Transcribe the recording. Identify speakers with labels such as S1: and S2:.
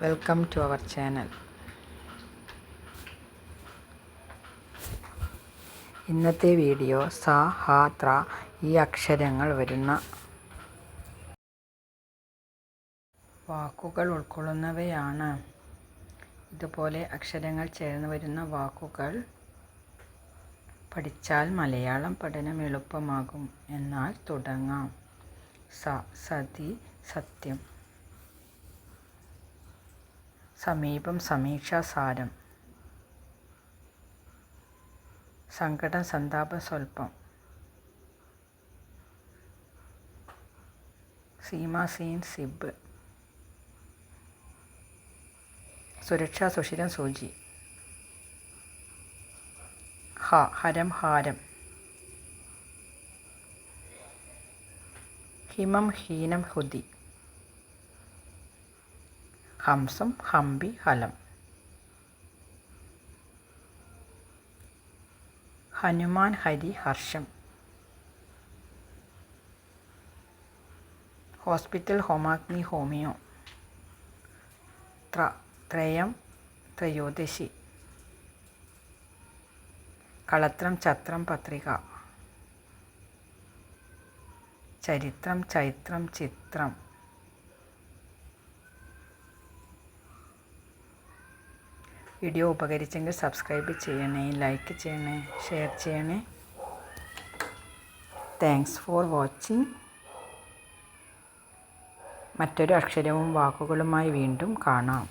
S1: Welcome to our channel ഇന്നത്തെ video സ ഹ ത്ര ഈ അക്ഷരങ്ങൾ വരുന്ന വാക്കുകൾ ഉൾക്കൊള്ളുന്നവയാണ്. ഇതുപോലെ അക്ഷരങ്ങൾ ചേർന്ന് വരുന്ന വാക്കുകൾ പഠിച്ചാൽ മലയാളം പഠനം എളുപ്പമാകും. എന്നാൽ തുടങ്ങാം. സ സതി സത്യം. സമീപം സമീക്ഷാസാരം സങ്കടം സന്താപം സ്വൽപ്പം സീമാസീൻ സിബ്. സുരക്ഷാ സുഷിരം സൂചി. ഹ ഹരം ഹാരം. ഹിമം ഹീനം ഹുതി. ഹംസം ഹംപി ഹലം. ഹനുമാൻ ഹരി ഹർഷം. ഹോസ്പിറ്റൽ ഹോമാഗ്നി ഹോമിയോ. ത്ര ത്രയം ത്രയോദശി. കളത്രം ചത്രം പത്രിക. ചരിത്രം ചൈത്രം ചിത്രം. വീഡിയോ ഉപകരിച്ചെങ്കിൽ സബ്സ്ക്രൈബ് ചെയ്യണേ ലൈക്ക് ചെയ്യണേ ഷെയർ ചെയ്യണേ. താങ്ക്സ് ഫോർ വാച്ചിങ് മറ്റൊരു അക്ഷരവും വാക്കുകളുമായി വീണ്ടും കാണാം.